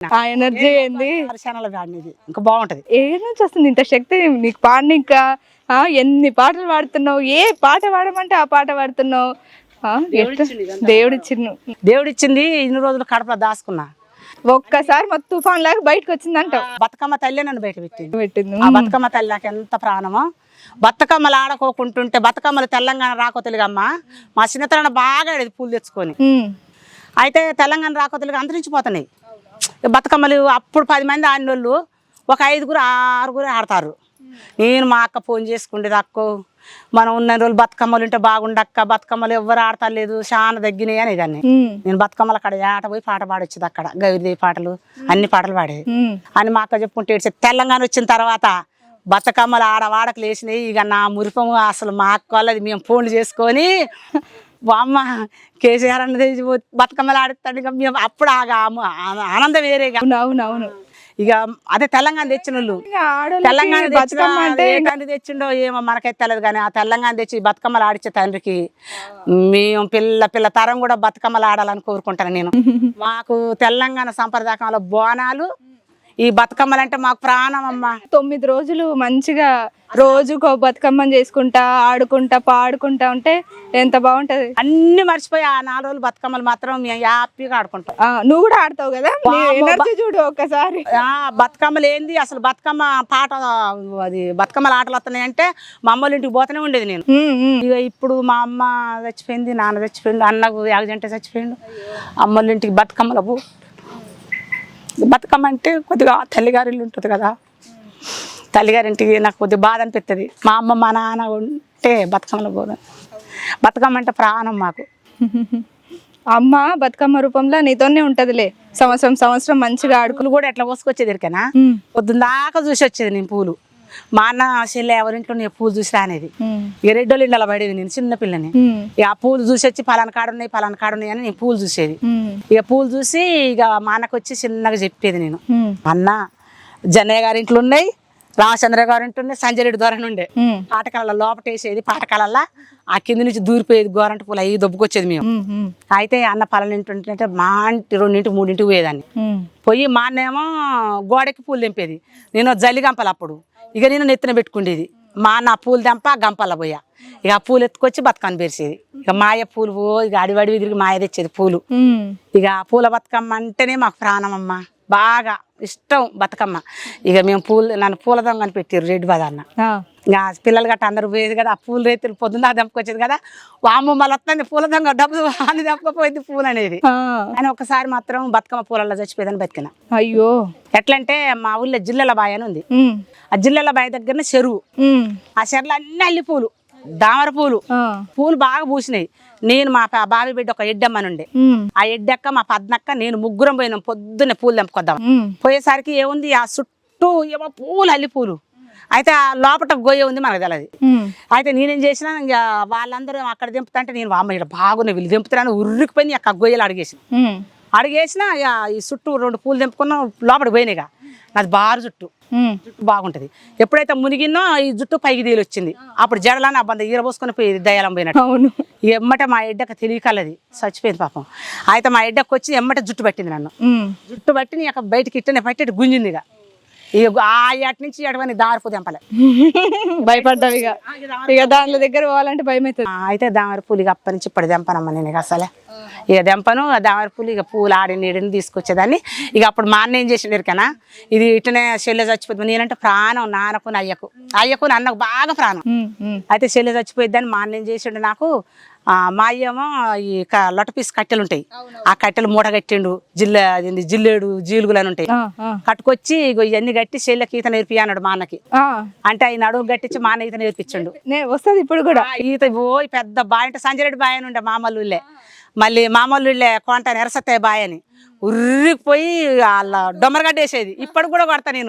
ఆ ఎనర్జీ ఏంది? ఇంకా బాగుంటది. ఏ నుంచి వస్తుంది ఇంత శక్తి నీకు పాడిన ఇంకా ఆ, ఎన్ని పాటలు పాడుతున్నావు? ఏ పాట పాడమంటే ఆ పాట పాడుతున్నావు? ఆ, ఎట్లా? దేవుడిచ్చిండు దేవుడిచ్చింది ఇన్ని రోజులు కడపలో దాచుకున్నా. ఒక్కసారి మా తుఫాన్ లాగా బయటకు వచ్చిందంట బతుకమ్మ తల్లి నన్ను బయట పెట్టింది. పెట్టింది. ఆ బతుకమ్మ తల్లి నాకు ఎంత ప్రాణమో. బతుకమ్మలు ఆడుకోకుంటుంటే బతుకమ్మలు తెలంగాణ రాకోతలుగమ్మ. మా చిన్నతనం బాగా ఆడేది పూలు తెచ్చుకొని. ఉమ్. అయితే తెలంగాణ రాకోతలుగా అంతరించిపోతున్నాయి బతుకమ్మలు అప్పుడు పది మంది ఆడినోళ్ళు ఒక ఐదుగురు ఆరుగురు ఆడతారు నేను మా అక్క ఫోన్ చేసుకుండేది అక్క మనం ఉన్న రోజులు బతుకమ్మలు ఉంటే బాగుండక్క బతుకమ్మలు ఎవ్వరు ఆడతలేదు చాలా తగ్గినాయి అనేదాన్ని. నేను బతుకమ్మలు అక్కడ ఆట పోయి పాట పాడొచ్చేది అక్కడ గౌరీదేవి పాటలు అన్ని పాటలు పాడేది. అని మా అక్క చెప్పుకుంటే. తెలంగాణ వచ్చిన తర్వాత బతుకమ్మలు ఆడ వాడకలు వేసినాయి ఇక నా మురిపము అసలు మా అక్క వాళ్ళది మేము ఫోన్లు చేసుకొని అమ్మ కేసీఆర్ అన్నది బతుకమ్మలు ఆడుతాడు ఇక మేము అప్పుడు ఆనందం వేరేగా అవును అవును అవును. ఇక అదే తెలంగాణ తెచ్చిన వాళ్ళు తెలంగాణ తెచ్చిన తెచ్చిండో ఏమో మనకైతే తెలియదు కానీ ఆ తెలంగాణ తెచ్చి బతుకమ్మలు ఆడిచ్చే తండ్రికి మేము పిల్ల పిల్ల తరం కూడా బతుకమ్మలు ఆడాలని కోరుకుంటాను నేను. మాకు తెలంగాణ సంప్రదాయంలో బోనాలు ఈ బతుకమ్మలు అంటే మాకు ప్రాణం అమ్మ తొమ్మిది రోజులు మంచిగా రోజుకో బతుకమ్మని చేసుకుంటా ఆడుకుంటా పాడుకుంటా ఉంటే ఎంత బాగుంటది? అన్ని మర్చిపోయి ఆ నాలుగు రోజులు బతుకమ్మలు మాత్రం హ్యాపీగా ఆడుకుంటాం. నువ్వు కూడా ఆడతావు కదా? ఎనర్జీ చూడు ఒక్కసారి. ఆ బతుకమ్మలు ఏంది? అసలు బతుకమ్మ పాట అది బతుకమ్మల ఆటలు వస్తున్నాయి అంటే మా అమ్మోళ్ళ ఇంటికి పోతూనే ఉండేది నేను. ఇక ఇప్పుడు మా అమ్మ చచ్చిపోయింది నాన్న చచ్చిపోయిండు అన్నకు యాక్సిడెంట్ చచ్చిపోయిండు. అమ్మోళ్ళ ఇంటికి బతుకమ్మల పో బతుకమ్మ అంటే కొద్దిగా తల్లిగారి ఇల్లు ఉంటుంది కదా. తల్లిగారింటికి నాకు కొద్దిగా బాధ అనిపిస్తుంది మా అమ్మ మా నాన్న ఉంటే బతుకమ్మలో పోదు. బతుకమ్మ అంటే ప్రాణం మాకు. అమ్మ బతుకమ్మ రూపంలో నీతోనే ఉంటదిలే. సంవత్సరం సంవత్సరం మంచిగా ఆడుకు పూలు కూడా ఎట్లా పోసుకొచ్చేది ఇరికనా? ఉమ్, పొద్దున్న దాకా చూసి వచ్చేది నేను పూలు. మా అన్న చెల్లె ఎవరింట్లో నేను పూలు చూసి రానేది ఇక రెడ్డోళ్ళు ఇళ్ళ పడేది నేను చిన్న పిల్లని. ఇక ఆ పూలు చూసి వచ్చి పలానా కాడ ఉన్నాయి పలానా కాడ ఉన్నాయి అని నేను పూలు చూసేది. ఇక పూలు చూసి ఇక మా అన్నకు వచ్చి చిన్నగా చెప్పేది నేను. అన్న జన్నయ్య గారి ఇంట్లో ఉన్నాయి రామచంద్ర గారి ఇంట్లో ఉన్నాయి సంజయ్ రెడ్డి ద్వారా ఉండే. పాటకాలలో లోపటేసేది పాటకాలల్లో ఆ కింద నుంచి దూరిపోయేది గోరంట పూలు అవి దొబ్బుకొచ్చేది మేము. అయితే అన్న పలానా ఇంటి ఉంటుంటే మా ఇంటి రెండింటి మూడింటికి పోయేదాన్ని. పోయి మా అన్నేమో గోడకి పూలు తెంపేది. నేను జల్లి గంపలు అప్పుడు. ఇక నేను నెత్తిన పెట్టుకునేది మా అన్న పూలు తెంప గంపల పోయా. ఇక ఆ పూలు ఎత్తుకొచ్చి బతుకమ్మ పేర్చేది ఇక మాయ పూలు పో ఇక అడివడి తిరిగి మాయ తెచ్చేది పూలు. ఇక ఆ పూల బతుకమ్మ అంటేనే మాకు ప్రాణం అమ్మ. బాగా ఇష్టం బతుకమ్మ. ఇక మేము పూలు నన్ను పూల దొంగ అని పెట్టారు రెడ్డి ఇంకా పిల్లలు గట్ట అందరూ పోయేది కదా ఆ పూలు రైతులు పొద్దున్న దెంపుకొచ్చేది కదా వామ్మ మళ్ళీ వస్తుంది పూల దొంగ డబ్బు అని దెంపకపోయింది పూలు అనేది. అని ఒకసారి మాత్రం బతుకమ్మ పూలలో చచ్చిపోయేదని బతికిన. అయ్యో. ఎట్లంటే మా ఊళ్ళో జిల్లెల బాయ్ అని ఉంది. ఆ జిల్లెల బాయ్ దగ్గరనే చెరువు. ఆ చెరువులో అన్ని అల్లి పూలు దామర పూలు. పూలు బాగా పూసినాయి. నేను మా బావి బిడ్డ ఒక ఎడ్డమ్మని ఉండే ఉమ్, ఆ ఎడ్డక్క మా పద్నక్క నేను ముగ్గురం పోయినాం. పొద్దున్నే పూలు తెంపుకొద్దాం. పోయేసరికి ఏముంది? ఆ చుట్టూ ఏమో పూలు అల్లి పూలు. అయితే ఆ లోపల గొయ్య ఉంది మనకు తెలియదు అయితే నేనేం చేసిన ఇంకా వాళ్ళందరూ అక్కడ దింపుతుంటే నేను అమ్మ ఇక్కడ బాగున్నాయి వీళ్ళు దింపుతున్నాను ఉర్రికిపోయింది అక్క గొయ్యలు అడిగేసిన ఇక ఈ చుట్టూ రెండు పూలు తెంపుకున్నాం లోపలికి పోయినాయిగా నాది బారు. జుట్టు బాగుంటది. ఎప్పుడైతే మునిగినో ఈ జుట్టు పైకి తేలి వచ్చింది అప్పుడు జడలని ఆ బంద ఈరబోసుకొని పోయి దయాలం పోయినట్టు. అవును. ఎమ్మట మా ఎడ్డక తెలియకలది చచ్చిపోయింది పాపం. అయితే మా ఎడ్డకు వచ్చి ఎమ్మట జుట్టు పట్టింది నన్ను. జుట్టు పట్టి నీ అక్కడ బయటికి ఇట్టనే పట్టి గుంజింది ఇక. ఇక ఆ అటు నుంచి అటువంటి దారిపో తెంపలే భయపడ్డావు ఇక. ఇక దానిలో దగ్గర పోవాలంటే భయం అవుతుంది ఆ, అయితే దామర పూలు ఇక అప్పటి నుంచి ఇప్పుడు దెంపనమ్మ నేను ఇక అసలే. ఇక దెంపను దామర పూలు ఇక పూలు ఆడి నీడిని తీసుకొచ్చేదాన్ని. ఇక అప్పుడు మా అన్న ఏం చేసిండు ఎరికనా ఇది ఇట్టనే చెల్లె చచ్చిపోతుంది నేనంటే ప్రాణం నాన్నకు అయ్యకు. అయ్యకు అన్నకు బాగా ప్రాణం. అయితే చెల్లె చచ్చిపోయిద్దని మా అన్న ఏం చేసిండు నాకు ఆ, మా అయ్యేమో ఈ లొట పీస్ కట్టెలు ఉంటాయి. ఆ కట్టెలు మూట కట్టిండు. జిల్లె జిల్లేడు జీలుగులు అని ఉంటాయి. కట్టుకొచ్చి ఇవన్నీ కట్టి చెల్లెకి ఈత నేర్పి అన్నాడు మా అన్నకి. అంటే ఆయన నడుము కట్టించి మా అన్న ఈత నేర్పించిండు. వస్తుంది ఇప్పుడు కూడా. ఈత ఓ పెద్ద బాయ్ అంటే సంజరెడ్డి బాయ్ అని ఉండే మామూలుళ్ళే మళ్ళీ మామూలుళ్ళే కొంట నెరసత్తాయి బాయ్ అని ఉర్రికి పోయి వాళ్ళ డొమ్మరగడ్డ వేసేది ఇప్పటికి కూడా కొడతా నేను.